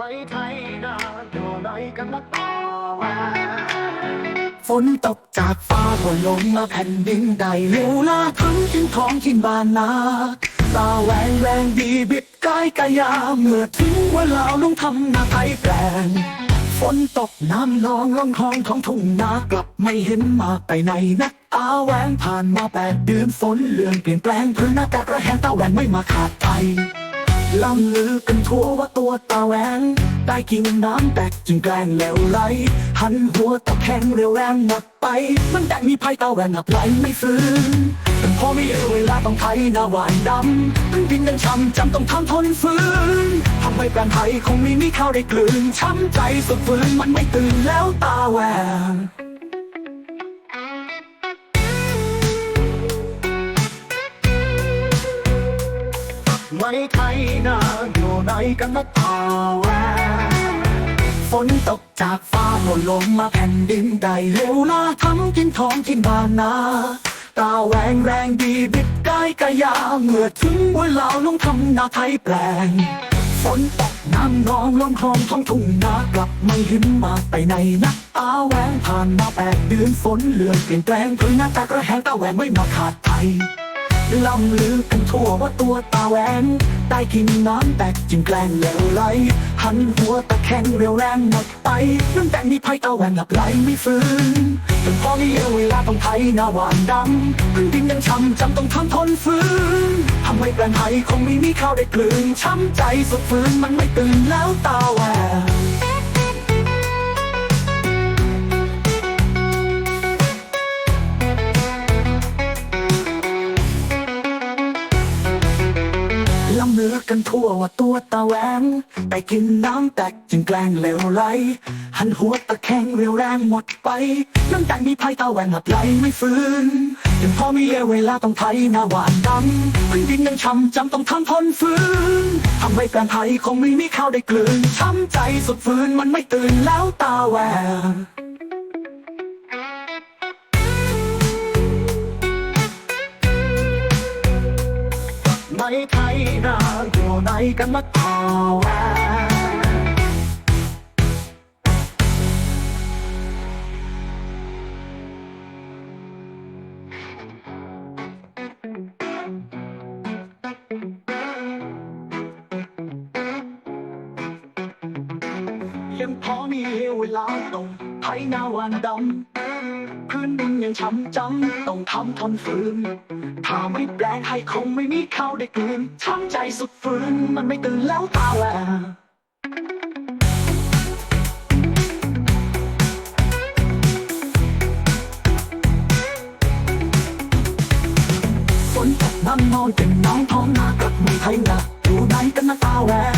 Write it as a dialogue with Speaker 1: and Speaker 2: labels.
Speaker 1: ไว้ไทยนาอยู่ไหนกันนะต่อแหวน
Speaker 2: ฝนตกจากฟ้าก็ลงมาแผ่นดินได้เร็วลาทั้งทิ้งท้องทิ้งบ้านนาตาแหวงแรงดีบิดกายกายาเมื่อถึงเวลาลงทำนาไทยแปลงฝนตกน้ำนองล่องคลองท้องทุ่งนากลับไม่เห็นมาไปไหนนักตาแหวงผ่านมาแปดเดือนฝนเลื่อนเปลี่ยนแปลงพื้นหน้ากากระแหงตาแหวงไม่มาขาดไป ล่ำลือกันทั่วว่าตัวตาแหวงได้กินน้ำแตกจึงแกล้งเลวไหลหันหัวตะแคงเร็วแรงหมดไป มันแตกมีภัยตาแหวงอับไหลไม่ฟื้นเป็นพอมีเวลาต้องไทยหน้าหวานดำเป็นดินยังช้ำจำต้องทำทนฟื้นทำให้แปลงไทยคงไม่มีข้าวได้กลืนช้ำใจสุดฟื้นมันไม่ตื่นแล้วตาแหวง
Speaker 1: ว้ไทยนาอยู่ไหนกันนะต่อแหวน
Speaker 2: ฝนตกจากฟ้าหล่นลงมาแผ่นดินได้เร็วลาทำกินทองกินบานนา ตาแหวงแรงดีบิดกายกายาเมื่อถึงเวลาลงทำนาไทยแปลง ฝนตกน้ำนองลงคลองท้องทุ่งนากลับไม่ห็นมาไปไหนนักตาแหวงผ่านมาแปดเดือนฝนเลือนเปลี่ยนแปลงพื้นหน้าตากระแหงตาแหวงไม่มาขาดไป ล่ำลือกันทั่วว่าตัวตาแหวงได้กินน้ำแตกจึงแกล้งเหลวไหลหันหัวตะแคงเร็วแรงหมดไปน้ำแตกมีภัยตาแหวงหลับไหลไม่ฟื้นเป็นพอมีเวลาต้องไทยหน้าหวานดำพื้นดินยังช้ำจำต้องทนทนฟื้นทำให้แปลงไทยคงไม่มีข้าวได้กลืนช้ำใจสุดฟื้นมันไม่ตื่นแล้วตาแหวง กันทั่วว่าตัวตาแหวงไปกินน้ำแตกจึงแกล้งเลวไหลหันหัวตะแคงเร็วแรงหมดไปน้ำแตกมีภัยตาแหวงหับไหลไม่ฟื้นจนพอมีเวลาต้องไทยหน้าหวานดำพื้นดินยังช้ำจำต้องทนทนฟื้นทำให้แปลงไทยคงไม่มีข้าวได้กลืนช้ำใจสุดฟื้นมันไม่ตื่นแล้วตาแหวง
Speaker 1: ไทยนาอยู่ไหนกันนะต่อแหวน
Speaker 2: ยังพอมีเวลาต้อง ไถนาวันดำพื้นดินยังช้ำจำต้องทำทนฝืน ถ้าไม่แปลงให้คงไม่มีข้าวได้กลืนช้ำใจสุดฝืน มันไม่ตื่นแล้วตาแหวฝนตกน้ำนอนเป็นน้องท้องนากับมือไทยนาอยู่ไหนกันนะตาแหวงตาแหว